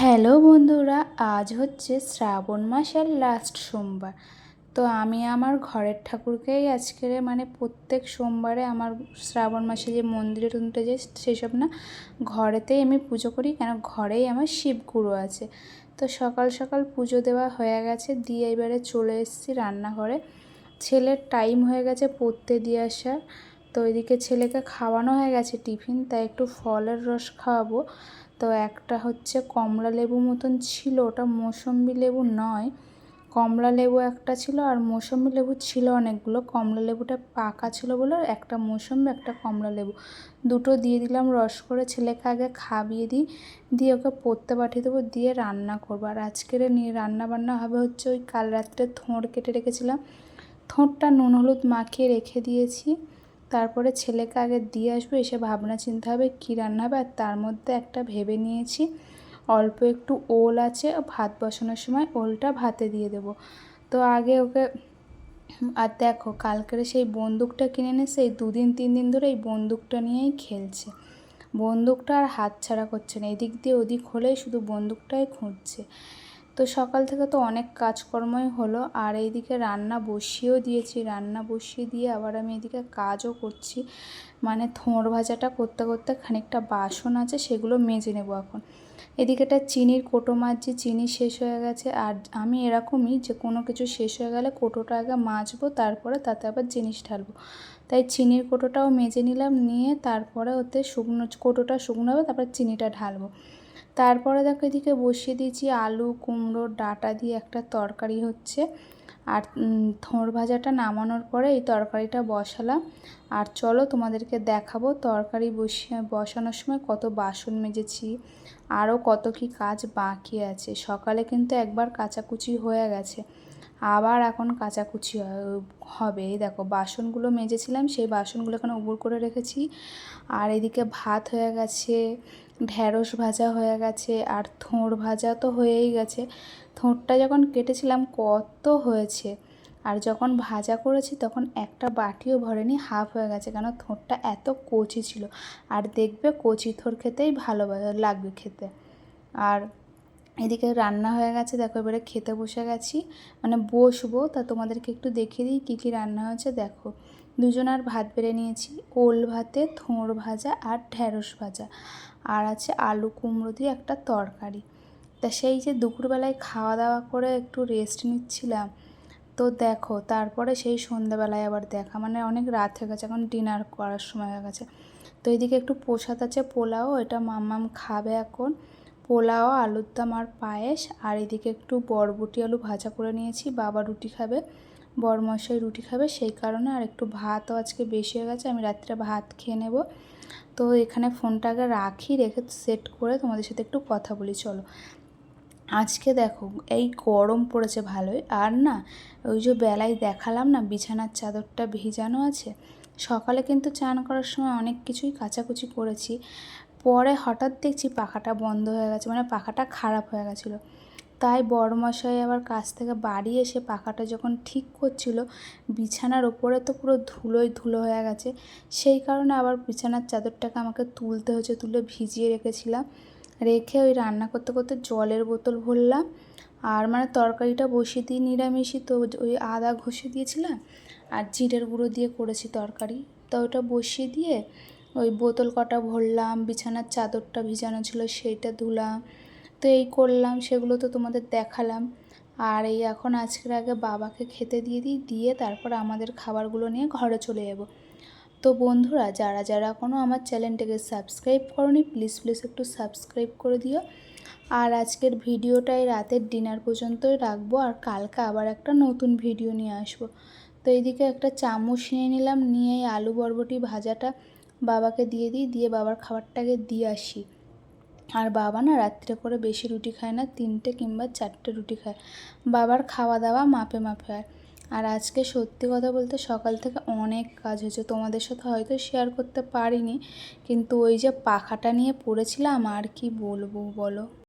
Hello বন্ধুরা, আজ হচ্ছে শ্রাবণ মাসের লাস্ট সোমবার। তো আমি আমার ঘরের ঠাকুরকেই আজকের মানে প্রত্যেক সোমবারে আমার শ্রাবণ মাসে যে মন্দিরে টন্দিরে যে সেসব না ঘরেতেই আমি পুজো করি, কেন ঘরেই আমার শিবগুরু আছে। তো সকাল সকাল পুজো দেওয়া হয়ে গেছে, দিয়ে এবারে চলে এসেছি রান্নাঘরে। ছেলের টাইম হয়ে গেছে পড়তে দিয়ে আসার। তো ওইদিকে ছেলেকে খাওয়ানো হয়ে গেছে টিফিন, তাই একটু ফলের রস খাওয়াবো। তো একটা হচ্ছে কমলা লেবু মতন ছিল, ওটা মৌসম্বি লেবু নয়। কমলা লেবু একটা ছিল আর মৌসম্বি লেবু ছিল অনেকগুলো। কমলা লেবুটা পাকা ছিল বলে একটা মৌসম্বি, একটা কমলা লেবু। দুটো দিয়ে দিলাম রস করে ছেলেকে আগে খাবিয়ে দিই, দিয়ে ওকে পড়তে পাঠিয়ে দেবো, দিয়ে রান্না করব। আর আজকের নিয়ে রান্না বান্না হবে হচ্ছে ওই কাল রাত্রে থোঁড় কেটে রেখেছিলাম। থোঁড়টা নুন হলুদ মাখিয়ে রেখে দিয়েছি। তারপরে ছেলেকে আগে দিয়ে আসব, এসে ভাবনা চিন্তা হবে কী রান্না হবে। আর তার মধ্যে একটা ভেবে নিয়েছি, অল্প একটু ওল আছে, ভাত বসানোর সময় ওলটা ভাতে দিয়ে দেবো। তো আগে ওকে, আর দেখো কালকের সেই বন্দুকটা কিনে এনে সেই দুদিন তিন দিন ধরে এই বন্দুকটা নিয়েই খেলছে। বন্দুকটা আর হাত ছাড়া করছে না, এদিক দিয়ে ওদিক হলেই শুধু বন্দুকটাই খুঁজছে। তো সকাল থেকে তো অনেক কাজকর্মই হলো, আর এইদিকে রান্না বসিয়েও দিয়েছি। রান্না বসিয়ে দিয়ে আবার আমি এদিকে কাজও করছি। মানে থোঁড় ভাজাটা করতে করতে খানিকটা বাসন আছে, সেগুলো মেজে নেব এখন। এদিকেটা চিনির কোটো মাঝে চিনি শেষ হয়ে গেছে, আর আমি এরকমই যে কোনো কিছু শেষ হয়ে গেলে কোটোটা আগে মাজবো, তারপরে তাতে আবার জিনিস ঢালবো। তাই চিনির কোটোটাও মেজে নিলাম, নিয়ে তারপরে ওতে শুকনো কোটোটা শুকনো হবে, তারপর চিনিটা ঢালবো। তারপরে দেখো এদিকে বসিয়ে দিয়েছি আলু কুমড়োর ডাটা দিয়ে একটা তরকারি হচ্ছে। আর থোঁড় ভাজাটা নামানোর পরে এই তরকারিটা বসালাম। আর চলো তোমাদেরকে দেখাবো তরকারি বসিয়ে, বসানোর সময় কত বাসন মেজেছি, আরও কত কি কাজ বাকি আছে। সকালে কিন্তু একবার কাচাকুচি হয়ে গেছে, আবার এখন কাচাকুচি হবে। এই দেখো, বাসনগুলো মেজেছিলাম, সেই বাসনগুলো এখানে উবুর করে রেখেছি। আর এদিকে ভাত হয়ে গেছে ঢ্যাঁড়স ভাজা হয়ে গেছে আর থোঁড় ভাজা তো হয়েই গেছে। থোঁড়টা যখন কেটেছিলাম কত হয়েছে। আর যখন ভাজা করেছি তখন একটা বাটিও ভরেনি, হাফ হয়ে গেছে, কেন থোঁড়টা এত কচি ছিল। আর দেখবে কচি থোড় খেতেই ভালো লাগবে খেতে। আর এদিকে রান্না হয়ে গেছে, দেখো এবারে খেতে বসে গেছি। মানে বসবো, তা তোমাদেরকে একটু দেখিয়ে দিই কী কী রান্না হয়েছে, দেখো। দুজনার ভাত বেড়ে নিয়েছি। ওল ভাতে থোঁড় ভাজা আর ঢ্যাঁড়স ভাজা। আর আছে আলু কুমড়ো দিয়ে একটা তরকারি। তা সেই যে দুপুরবেলায় খাওয়া দাওয়া করে একটু রেস্ট নিচ্ছিলাম, তো দেখো তারপরে সেই সন্ধ্যাবেলায় আবার দেখা। মানে অনেক রাত হয়ে গেছে, এখন ডিনার করার সময় হয়ে গেছে। তো এইদিকে একটু প্রসাদ আছে, পোলাও, এটা মাম্মাম খাবে এখন। পোলাও আলুর দাম আর পায়েস। আর এদিকে একটু বরবটি আলু ভাজা করে নিয়েছি, বাবা রুটি খাবে। বরমশাই রুটি খাবে, সেই কারণে আর একটু ভাতও আজকে বেশি হয়ে গেছে, আমি রাত্রে ভাত খেয়ে নেব। তো এখানে ফোনটাকে রাখি, রেখে সেট করে তোমাদের সাথে একটু কথা বলি, চলো। আজকে দেখো, এই গরম পড়েছে ভালোই, আর না ওই যে বেলায় দেখালাম না, বিছানার চাদরটা ভিজানো আছে, সকালে কিন্তু চান করার সময় অনেক কিছুই কাচাকুচি করেছি, পরে হঠাৎ দেখছি পাখাটা বন্ধ হয়ে গেছে মানে পাখাটা খারাপ হয়ে গেছিল। তাই বড়মশাই আবার কাছ থেকে বাড়ি এসে পাখাটা যখন ঠিক করছিল, বিছানার ওপরে তো পুরো ধুলোই ধুলো হয়ে গেছে, সেই কারণে আবার বিছানার চাদরটাকে আমাকে তুলতে হয়েছে, তুলে ভিজিয়ে রেখেছিলাম। রেখে ওই রান্না করতে করতে জলের বোতল ভরলাম, আর মানে তরকারিটা বসিয়ে দিয়ে নিরামিষই তো ওই আদা ঘষে দিয়েছিলাম, আর জিরের গুঁড়ো দিয়ে করেছি তরকারি। তো ওটা বসিয়ে দিয়ে ওই বোতল কটা ভরলাম, বিছানার চাদরটা ভিজানো ছিল, সেইটা ধুলাম তো এই করলাম, সেগুলো তো তোমাদের দেখালাম। আর এই এখন আজকের আগে বাবাকে খেতে দিয়ে দিই, দিয়ে তারপর আমাদের খাবারগুলো নিয়ে ঘরে চলে যাব। তো বন্ধুরা, যারা যারা কোনো আমার চ্যানেলটাকে সাবস্ক্রাইব করনি প্লিজ প্লিজ একটু সাবস্ক্রাইব করে দিও। আর আজকের ভিডিওটাই রাতের ডিনার পর্যন্তই রাখব, আর কালকে আবার একটা নতুন ভিডিও নিয়ে আসব। তো এইদিকে একটা চামচ নিয়ে নিলাম, নিয়ে আলু বরবটি ভাজাটা বাবাকে দিয়ে দিই, দিয়ে বাবার খাবারটাকে দিয়ে আসি। আর বাবা না রাত্রে করে বেশি রুটি খায় না, তিনটে কিংবা চারটে রুটি খায়। বাবার খাওয়া দাওয়া মাপে মাপে হয়। আর আজকে সত্যি কথা বলতে সকাল থেকে অনেক কাজ হয়েছে। তোমাদের সাথে হয়তো শেয়ার করতে পারিনি, কিন্তু ওই যে পাখাটা নিয়ে পড়েছিলাম, আর কি বলব বলো?